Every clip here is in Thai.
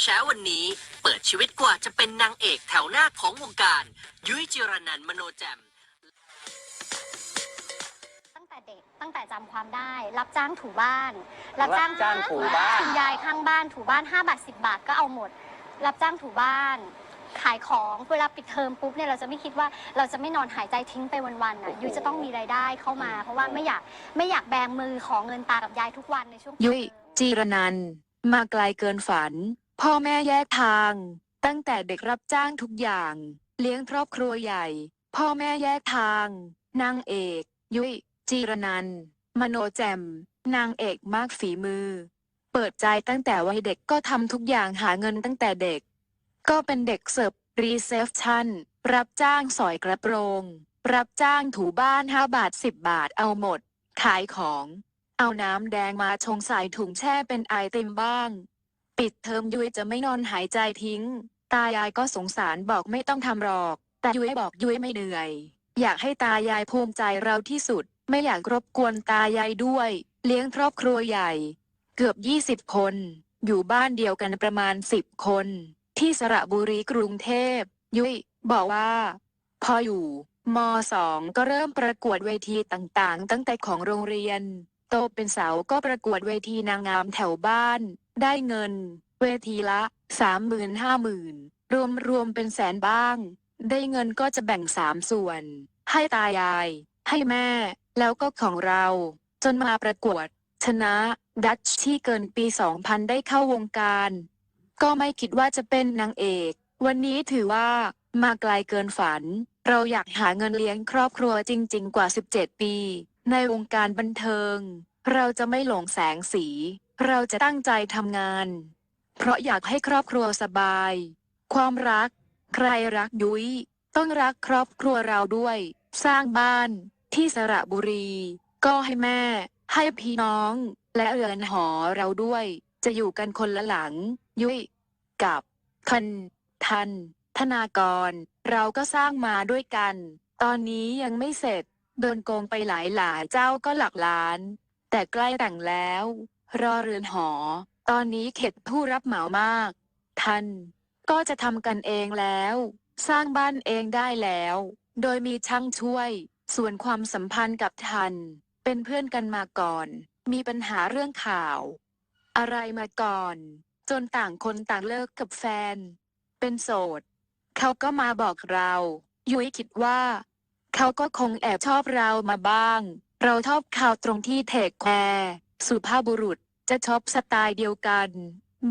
เช้าวันนี้เปิดชีวิตกว่าจะเป็นนางเอกแถวหน้าของวงการ ยุ้ยจิรนันท์มโนแจมตั้งแต่เด็กตั้งแต่จำความได้ รับจ้างถูบ้าน รับจ้างรับจ้างถูบ้าน คุณยายข้างบ้านถูบ้าน5บาท10 บาทก็เอาหมด รับจ้างถูบ้าน ขายของเวลาปิดเทอมปุ๊บเนี่ยเราจะไม่คิดว่าเราจะไม่นอนหายใจทิ้งไปวันๆน่ะยุ้ยจะต้องมีรายได้เข้ามา เพราะว่าไม่อยากไม่อยากแบงมือของเงินตากับยายทุกวันในช่วงยุ้ยปิดเทอมจีรนันท์มาไกลเกินฝัน พ่อแม่แยกทาง ตั้งแต่เด็กรับจ้างทุกอย่าง เลี้ยงครอบครัวใหญ่ พ่อแม่แยกทาง นางเอก ยุ้ยจีรนันมโนแจม นางเอกมากฝีมือ เปิดใจตั้งแต่วัยเด็กก็ทำทุกอย่างหาเงินตั้งแต่เด็ก ก็เป็นเด็กเสิร์ฟรีเซพชันรับจ้างสอยกระโปรง รับจ้างถูบ้าน 5 บาท 10 บาทเอาหมด ขายของ เอาน้ำแดงมาชงใส่ถุงแช่เป็นไอติมบ้าง ปิดเทอมยุ้ยจะไม่นอนหายใจทิ้ง ตายายก็สงสารบอกไม่ต้องทำหรอก แต่ยุ้ยบอกยุ้ยไม่เหนื่อย อยากให้ตายายภูมิใจเราที่สุด ไม่อยากรบกวนตายายด้วย เลี้ยงครอบครัวใหญ่ เกือบ 20 คน อยู่บ้านเดียวกันประมาณ 10 คน ที่สระบุรีกรุงเทพ ยุ้ยบอกว่า พออยู่มสองก็เริ่มประกวดเวทีต่างๆ ตั้งแต่ของโรงเรียน โตเป็นสาวก็ประกวดเวทีนางงามแถวบ้าน ได้เงิน เวทีละสามหมื่นห้าหมื่นรวมรวมเป็นแสนบ้าง ได้เงินก็จะแบ่งสามส่วน ให้ตายาย ให้แม่ แล้วก็ของเรา จนมาประกวด ชนะดัชที่เกินปี 2000 ได้เข้าวงการ ก็ไม่คิดว่าจะเป็นนางเอก วันนี้ถือว่ามาไกลเกินฝัน เราอยากหาเงินเลี้ยงครอบครัวจริง ๆ กว่า 17 ปี ในวงการบันเทิง เราจะไม่หลงแสงสี เราจะตั้งใจทำงาน เพราะอยากให้ครอบครัวสบาย ความรัก ใครรักยุ้ย ต้องรักครอบครัวเราด้วย สร้างบ้านที่สระบุรี ก็ให้แม่ ให้พี่น้อง และเรือนหอเราด้วย จะอยู่กันคนละหลัง ยุ้ย กับคันทัน ธนากร เราก็สร้างมาด้วยกัน ตอนนี้ยังไม่เสร็จโดนโกงไปหลายหลายเจ้าก็หลักล้าน แต่ใกล้แต่งแล้ว รอเรือนหอ ตอนนี้เข็ดผู้รับเหมามากทันก็จะทำกันเองแล้ว สร้างบ้านเองได้แล้ว โดยมีช่างช่วย ส่วนความสัมพันธ์กับทันเป็นเพื่อนกันมาก่อน มีปัญหาเรื่องข่าว อะไรมาก่อน จนต่างคนต่างเลิกกับแฟน เป็นโสด เขาก็มาบอกเรายุ้ยคิดว่า เขาก็คงแอบชอบเรามาบ้าง เราชอบข่าวตรงที่เทคแคร์ สุภาพบุรุษจะชอบสไตล์เดียวกัน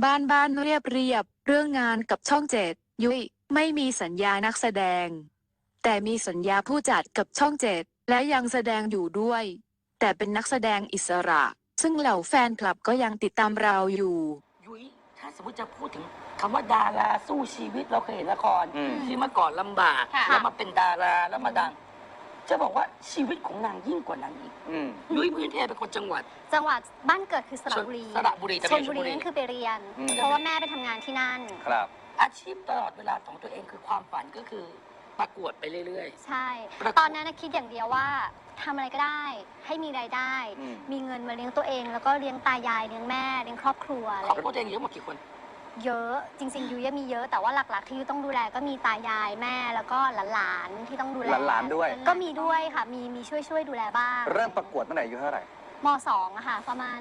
บ้านบ้านเรียบเรียบ เรื่องงานกับช่องเจ็ดยุ้ยไม่มีสัญญานักแสดง แต่มีสัญญาผู้จัดกับช่องเจ็ดและยังแสดงอยู่ด้วย แต่เป็นนักแสดงอิสระ ซึ่งเหล่าแฟนคลับก็ยังติดตามเราอยู่ ยุ้ยถ้าสมมติจะพูดถึงคำว่าดาราสู้ชีวิตเราเคยเห็นละครอืม ที่เมื่อก่อนลำบากค่ะ แล้วมาเป็นดาราแล้วมาดัง จะบอกว่าชีวิตของนางยิ่งกว่านั้นอีกอืมยุ้ยพื้นเพเป็นคนจังหวัด จังหวัดบ้านเกิดคือสระบุรีสระบุรีแต่ชไม่ลใช่บุชลบุรีรีนั่นคือไปเรียน อืม เพราะว่าแม่ไปทำงานที่นั่น ครับ อาชีพตลอดเวลาของตัวเองคือความฝันก็คือประกวดไปเรื่อย ใช่ ประกวด ตอนนั้นนะคิดอย่างเดียวว่าทำอะไรก็ได้ให้มีรายได้ อืม มีเงินมาเลี้ยงตัวเอง แล้วก็เลี้ยงตายายเลี้ยงแม่เลี้ยงครอบครัวๆอะไรครอบครัวตัวเองเยอะหมดกี่คน เยอะจริงๆยูยังมีเยอะแต่ว่าหลักๆ ที่ยูต้องดูแลก็มีตายายแม่แล้วก็หลานๆที่ต้องดูแลหลานๆด้วย ก็มีด้วยค่ะมีมีช่วยช่วยๆดูแลบ้าง เริ่มประกวดตั้งแต่อายุเท่าไหร่มสองอะค่ะ ประมาณ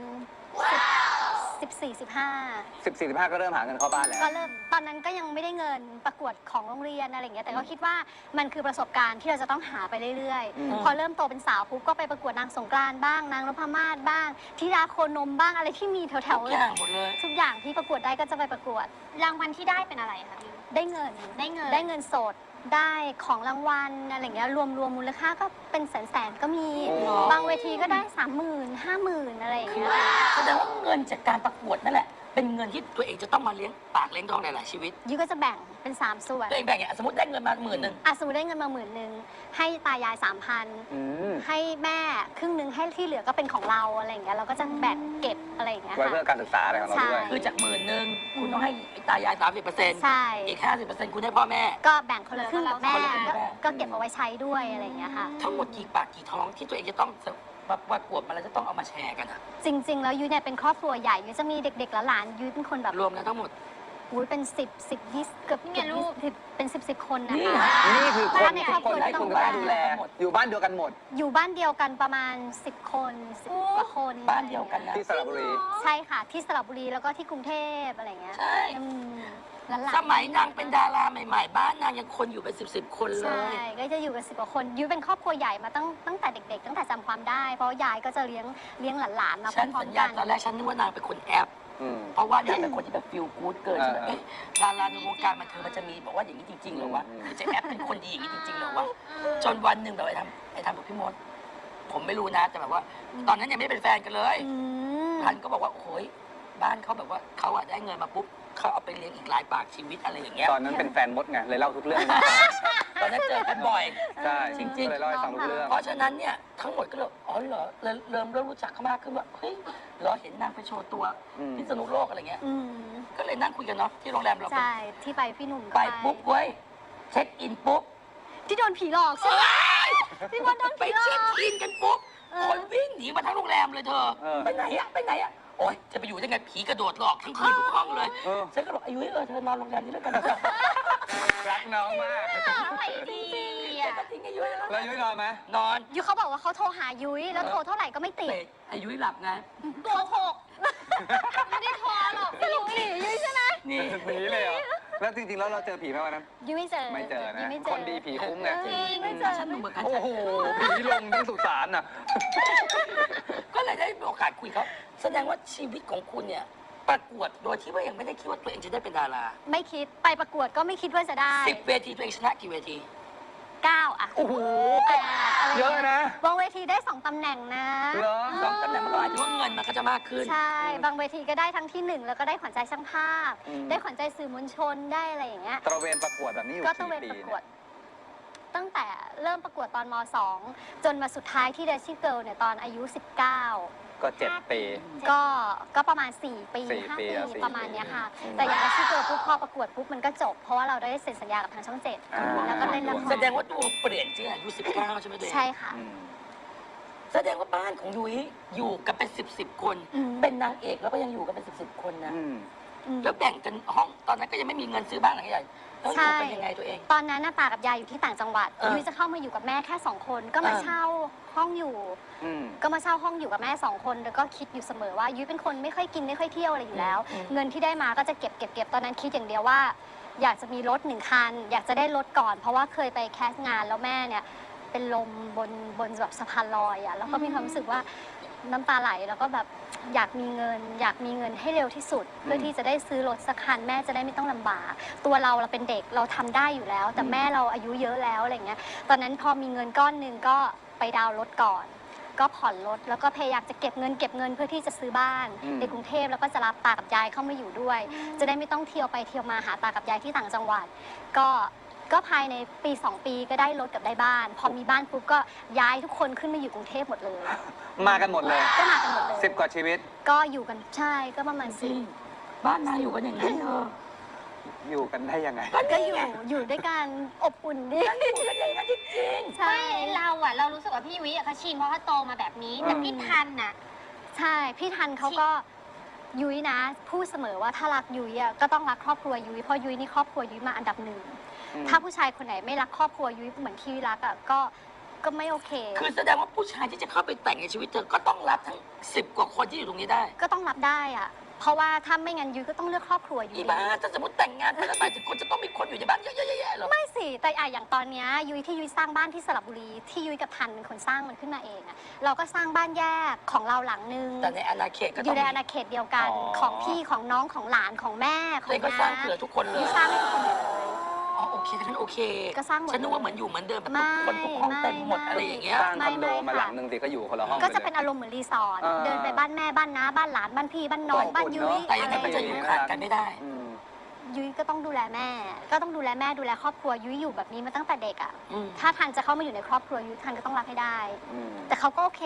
สิบ สี่สิบห้าสิบสี่สิบห้าก็เริ่มหาเงินเข้าบ้านแล้วก็เริ่มตอนนั้นก็ยังไม่ได้เงินประกวดของโรงเรียนอะไรอย่างเงี้ยแต่ก็คิดว่ามันคือประสบการณ์ที่เราจะต้องหาไปเรื่อยอืม ๆ พอเริ่มโตเป็นสาวปุ๊บก็ไปประกวดนางสงกรานต์บ้างนางนพมาศบ้างทิดาโคนมบ้างอะไรที่มีแถทุวกอย่างหมดเลยๆทุกอย่างที่ประกวดได้ก็จะไปประกวด รางวัลที่ได้เป็นอะไรคะได้เงินได้เงิน ได้เงินสด ได้ของรางวัลอะไรอย่างเงี้ยรวมรวมมูลค่าก็เป็นแสนๆก็มีโอ้บางเวทีก็ได้สามหมื่นห้าหมื่นอะไรอย่างเงี้ย แสดงว่าเงินจากการประกวดนั่นแหละ เป็นเงินที่ตัวเองจะต้องมาเลี้ยงปากเลี้ยงท้องหลายๆชีวิตยูก็จะแบ่งเป็นสามส่วนตัวเองแบ่งอย่างสมมติได้เงินมาหมื่นหนึ่งอะสมมติได้เงินมาหมื่นหนึ่งให้ตายายสามพันอืมให้แม่ครึ่งหนึ่งให้ที่เหลือก็เป็นของเราอะไรอย่างเงี้ยเราก็จะแบ่งเก็บอะไรอย่างเงี้ยไว้เพื่อค่ะ การศึกษาอะไรของเราด้วย ใช่ คือจากหมื่นหนึ่งคุณต้องให้ตายายสามสิบเปอร์เซ็นต์ใช่ อีกห้าสิบเปอร์เซ็นต์คุณให้พ่อแม่ ก็แบ่งคนละครึ่งกับแม่คนละครึ่งก็กับแม่ก็เก็บเอาไว้ใช้ด้วยอะไรอย่างเงี้ยค่ะ ทั้งหมดกี่ปากกี่ท้องที่ตัวเองจะต้อง ประกวดมาแล้วจะต้องเอามาแชร์กันอะจริง ๆ แล้วยุ้ยเนี่ยเป็นครอบครัวใหญ่ยุ้ยจะมีเด็กๆและหลานยุ้ยเป็นคนแบบรวมกันทั้งหมด อุ้ยเป็นสิบสิบยี่สิบเกือบนี่ไงลูก สิบเป็นสิบสิบคนนะนี่คะ นี่คือคนบ้านในครอบครัวคนให้คุณกับแม่ดูแลอยู่บ้านเดียวกันหมด อยู่บ้านเดียวกันประมาณ10คนสิบกว่าคนบ้านเดียวกันนะ ที่สระบุรี ใช่ค่ะ ที่สระบุรีแล้วก็ที่กรุงเทพอะไรเงี้ยใช่ อืม หลานๆสมัยนางเป็นดาราใหม่ ๆ บ้านนางยังคนอยู่เป็นสิบสิบคนเลใช่ ย ก็จะอยู่กันสิบกว่าคนยุ้ยเป็นครอบครัวใหญ่มาตั้งตั้งแต่เด็ก ๆ ตั้งแต่จำความได้ เพราะยายก็จะเลี้ยงเลี้ยงหลานๆมาพฉันร้อสัมญๆญากัณตอนน แรกฉันนึกว่านางเป็นคนแอป อืม เพราะว่านางเป็นคนที่แบบฟิลกู๊ดเกินเออใช่ไหมเอ๊ะดาราในวงการบันเทิงมันจะมีบอกว่าอย่างนี้จริงๆเหรอวะอืมหรือจะแอปเป็นคนดีอย่างนี้จริงๆเหรอวะจนวันหนึ่งแบบไอ้ทำไอ้ทำกับพี่มดผมไม่รู้นะแต่แบบว่าตอนนั้นยังไม่ได้เป็นแฟนกันเลยอืม พันก็บอกว่าโอ้ยบ้านเขาแบบว่าเขาอะได้เงินมาปุ๊บ เขาเอาไปเลี้ยงอีกหลายปากชีวิตอะไรอย่างเงี้ยตอนนั้นเป็นแฟนมดไงเลยเล่าทุกเรื่องตอนนั้นเจอกันบ่อย ใช่จริงๆก็เลยเล่าให้ฟังทุกเรื่อง เพราะฉะนั้นเนี่ยทั้งหมดก็เลยอ๋อเหรอเริ่มเริ่มเริ่มรู้จักเขามากขึ้นว่าเฮ้ยเหรอเห็นนางไปโชว์ตัวอืม พิษณุโลกอะไรเงี้ยอืมก็เลยนั่งคุยกันเนาะที่โรงแรมเราไปใช่ที่ไปพี่หนุ่มก็ไปปุ๊บเว้ยเช็คอินปุ๊บที่โดนผีหลอกใช่ไหมที่ว่าโดนไปผีหลอเช็คก อินกันปุ๊บเออ คนวิ่งหนีมาทั้งโรงแรมเลยเธอเออ ไปไหนอะไปไหนอะ โอ๊ยจะไปอยู่ได้ไงผีกระโดดหลอกทั้งคืนทุกห้องเลย เออ ฉันก็บอกอายุเออเธอนอนโรงแรมนี้แล้วกันนะรักน้องมากอะไรดีฉัอะนก็ทิ้งอายุแล้วแล้วยุ้ยนอนไหมนอนยูเขาบอกว่าเขาโทรหายุ้ยแล้วโทรเท่าไหร่ก็ไม่ติดเตะอายุหลับไงตัวหกไม่ได้โทรหรอกสรุปหนียุ้ยใช่ไหมนี่หนีเลยเหรอ แล้วจริงๆแล้วเราเจอผีไหมวันนั้นยุ้ยไม่เจอไม่เจอยุ้นะยไม่เจอคนดีผีคุ้มไงจริงไม่เจอฉันดูเหมือนกันโอ้โห ผีลงทั้งสุสานน่ะ ก็เลยได้มีโอกาสคุยเขาแสดงว่าชีวิตของคุณเนี่ย ประกวดโดยที่ว่ายังไม่ได้คิดว่าตัวเองจะได้เป็นดาราไม่คิดไปประกวดก็ไม่คิดว่าจะได้สิบเวทีตัวเองชนะกี่เวที เก้าอะโอ้โหแปดอะไรเยอะนะ บางเวทีได้สองตำแหน่งนะ เหรอสองตำแหน่งมันก็หมายถึงว่าเงินมันก็จะมากขึ้น ใช่ บางเวทีก็ได้ทั้งที่หนึ่งแล้วก็ได้ขวัญใจช่างภาพ อืม ได้ขวัญใจสื่อมวลชนได้อะไรอย่างเงี้ย ตระเวนประกวดแบบนี้อยู่ก็ตระกี่เวนปีประกเนี่วดยตั้งแต่เริ่มประกวดตอนม 2 จนมาสุดท้ายที่เดชิเกิลเนี่ยตอนอายุ 19 ก็เจ็ดปี ก็ก็ประมาณ 4 ปีสี่ห้าปีปีอะสี่ประมาณเนี้ยค่ะอืมแต่อย่างเดชิเกิลปุ๊บพอประกวดปุ๊บมันก็จบ เพราะว่าเราได้เซ็นสัญญากับทางช่องเจ็ดอ่า แล้วก็เล่นละครแสดงว่าดวงเปลี่ยนจริงอายุสิบเก้าใช่ไหมตัวเองใช่ค่ะ อืม แสดงว่าบ้านของยุ้ยอยู่กันเป็นสิบสิบคน อืม เป็นนางเอกแล้วก็ยังอยู่กันเป็นสิบสิบคนนะ อืม อืม แล้วแบ่งกันห้องตอนนั้นก็ยังไม่มีเงินซื้อบ้านหลังใหญ่ แล้วอยู่กันยังไงตัวเอง ตอนนั้นน่ะตากับยายอยู่ที่ต่างจังหวัดเออ ยุ้ยจะเข้ามาอยู่กับแม่แค่สองคนก็มาเออเช่าห้องอยู่ อืม ก็มาเช่าห้องอยู่กับแม่สองคนแล้วก็คิดอยู่เสมอว่ายุ้ยเป็นคนไม่ค่อยกินไม่ค่อยเที่ยวอะไรอยู่แล้วเงินที่ได้มาก็จะเก็บเก็บเก็บตอนนั้นคิดอย่างเดียวว่า อยากจะมีรถหนึ่งคัน อยากจะได้รถก่อน เพราะว่าเคยไปแคสต์งานแล้วแม่เนี่ยเป็นลมบนบนแบบสะพานลอยอะแล้วก็มีความรู้สึกว่า น้ำตาไหลแล้วก็แบบอยากมีเงิน อยากมีเงินให้เร็วที่สุด เพื่อที่จะได้ซื้อรถสักคันแม่จะได้ไม่ต้องลำบาก ตัวเราเราเป็นเด็กเราทำได้อยู่แล้ว แต่แม่เราอายุเยอะแล้วอะไรเงี้ยตอนนั้นพอมีเงินก้อนหนึ่งก็ไปดาวน์รถก่อน ก็ผ่อนรถแล้วก็พยายามจะเก็บเงินเก็บเงินเพื่อที่จะซื้อบ้านอืม ในกรุงเทพแล้วก็จะรับตากับยายเข้ามาอยู่ด้วย จะได้ไม่ต้องเที่ยวไปเที่ยวมาหาตากับยายที่ต่างจังหวัด ก็ ก็ภายในปี 2 ปีก็ได้รถกับได้บ้าน พอมีบ้านปุ๊บก็ย้ายทุกคนขึ้นมาอยู่กรุงเทพหมดเลย มากันหมดเลยก็มากันหมดเลยสิบกว่าชีวิตก็อยู่กันใช่ก็ประมาณจริสิงบ้านนางอยู่กันอย่างนั้นเธออยู่กันได้ยังไง ก็อยู่อยู่ด้วยกันอบอุ่นดีอยู่กันอย่างนั้นจริงใช่ ไม่เราอะเรารู้สึกว่าพี่วิอะเขาชินเพราะเขาโตมาแบบนี้ แต่อืมพี่ทันน่ะใช่ พี่ทันเขาก็ยุ้ยนะ พูดเสมอว่าถ้ารักยุ้ยอะก็ต้องรักครอบครัวยุ้ยเพราะยุ้ยนี่ครอบครัวยุ้ยมาอันดับหนึ่งอืม ถ้าผู้ชายคนไหนไม่รักครอบครัวยุ้ยเหมือนที่ยุ้ยรักอะก็ก็ไม่โอเคๆคือแสดงว่าผู้ชายที่จะเข้าไปแต่งในชีวิตเธอก็ต้องรับทั้งสิบกว่าคนที่อยู่ตรงนี้ได้ ก็ต้องรับได้อะ เพราะว่าถ้าไม่งั้นยุ้ยก็ต้องเลือกครอบครัวยุ้อียบ้าถ้าสมมติแต่งงานไปแล้วหมายถึงคนจะต้องมีคนอยู่ในบ้านเยอะๆๆๆเหรอ ไม่สิแต่อะอย่างตอนเนี้ยยุ้ยที่ยุ้ยสร้างบ้านที่สระบุรีที่ยุ้ยกับทันเป็นคนสร้างมันขึ้นมาเองอะเราก็สร้างบ้านแยกของเราหลังนึงแต่ในอาณาเขตก็อต้ยู่องในมีอาณาเขตเดียวกันอ๋อ ของพี่ของน้องของหลานของแม่ขเลองยก็น้าสร้างเผื่อทุกคนเลย ยุ้ยสร้างให้ทุกคนหมดเลย อ๋อโอเคฉันโอเคก็สร้างหมดฉันนึกว่าเหมือนอยู่เหมือนเดิมแบบไม่ทุกคนทุกห้องเต็มหมดไม่อะไรอย่างเงี้ย สร้างคอนโดไม่ไม่มาค่ะหลังหนึ่งสิก็อยู่คนละห้องก็จะไลยเป็นอารมณ์เหมือนรีสอร์ทอ่าเดินไปบ้านแม่บ้านน้าบ้านหลานบ้านพี่บ้านน้องอบอุ่นบ้านยุ้ยเนอะแต่ยังไงก็จะอยู่ขาดกันไม่ได้อืมยุ้ยก็ต้องดูแลแม่ ก็ต้องดูแลแม่ดูแลครอบครัวยุ้ยอยู่แบบนี้มาตั้งแต่เด็กอะอืมถ้าทันจะเข้ามาอยู่ในครอบครัวยุ้ยทันก็ต้องรักให้ได้อืมแต่เขาก็โอเค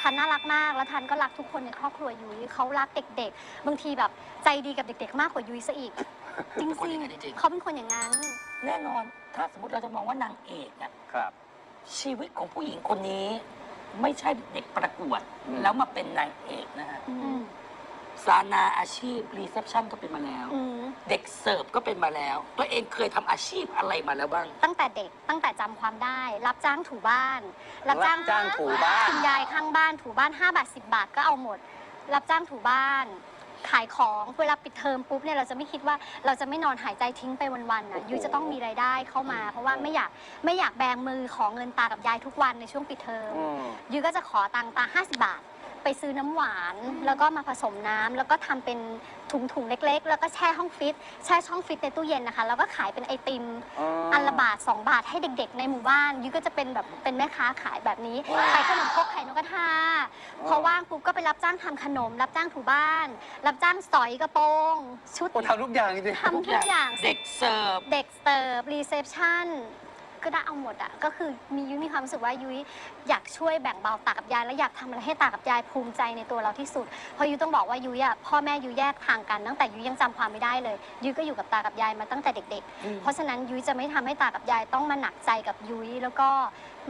ทันน่ารักมาก แล้วทันก็รักทุกคนในครอบครัวยุ้ยเขารักเด็ก ๆ บางทีแบบใจดีกับเด็ก ๆ มากกว่ายุ้ยซะอีก จริเป็นคนงอย่างนั้นจริงๆเขาเป็นคนอย่างนั้นแน่นอน ถ้าสมมติเราจะมองว่านางเอกอะครับ ชีวิตของผู้หญิงคนนี้ ไม่ใช่เด็กประกวด อืม แล้วมาเป็นนางเอกนะฮะอืมษานาอาชีพรีเซพชันก็เป็นมาแล้ว อืมเด็กเสิร์ฟก็เป็นมาแล้ว ตัวเองเคยทำอาชีพอะไรมาแล้วบ้าง ตั้งแต่เด็กตั้งแต่จำความได้ รับจ้างถูบ้าน รับจ้างถูบ้าน คุณยายข้างบ้านถูบ้าน5บาท10 บาทก็เอาหมด รับจ้างถูบ้าน ขายของเวลาปิดเทอมปุ๊บเนี่ยเราจะไม่คิดว่าเราจะไม่นอนหายใจทิ้งไปวันๆน่ะโอ้โหยุ้ยจะต้องมีรายได้เข้ามา เพราะว่าไม่อยากไม่อยากแบงมือของเงินตากับยายทุกวันในช่วงปิดเทอมอืม ยุ้ยก็จะขอตังค์ตา 50 บาท ไปซื้อน้ำหวานแล้วก็มาผสมน้ำแล้วก็ทำเป็น ถุงถุงๆ เล็กๆ แล้วก็แช่ห้องฟิตแช่ช่องฟิตในตู้เย็นนะคะ แล้วก็ขายเป็นไอติมอันละบาท 2 บาทให้เด็กๆ ในหมู่บ้านยุ้ยก็จะเป็นแบบเป็นแม่ค้าขายแบบนี้ว้าวขายขนมครกขายนกกระทาพอว่างปุ๊บก็ไปรับจ้างทำขนม รับจ้างถูบ้าน รับจ้างสอยกระโปรงชุดโอ้ทำทุกอย่างจริงทำทุกอย่าง เด็กเสิร์ฟ เด็กเสิร์ฟรีเซพชัน ก็ได้เอาหมดอะก็คือมียุ้ยมีความรู้สึกว่ายุ้ยอยากช่วยแบ่งเบาตากับยายและอยากทำอะไรให้ตากับยายภูมิใจในตัวเราที่สุดเพราะยุ้ยต้องบอกว่ายุ้ยอะพ่อแม่ยุ้ยแยกทางกันตั้งแต่ยุ้ยยังจำความไม่ได้เลยยุ้ยก็อยู่กับตากับยายมาตั้งแต่เด็ก ๆ เพราะฉะนั้นยุ้ยจะไม่ทำให้ตากับยายต้องมาหนักใจกับยุ้ยแล้วก็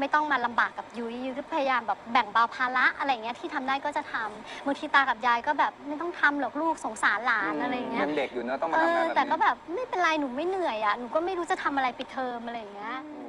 ไม่ต้องมาลำบากกับยุ้ยยุ้ยก็พยายามแบบแบ่งเบาภาระอะไรเงี้ยที่ทำได้ก็จะทำบางทีตากับยายก็แบบไม่ต้องทำหรอกลูกสงสารหลานอะไรเงี้ย ยังเด็กอยู่เนอะต้องมาเอทำงานอแบบแต่ก็นี้แบบไม่เป็นไรหนูไม่เหนื่อยอะหนูก็ไม่รู้จะทำอะไรปิดเทอมอะไรอย่างเงี้ยโอ้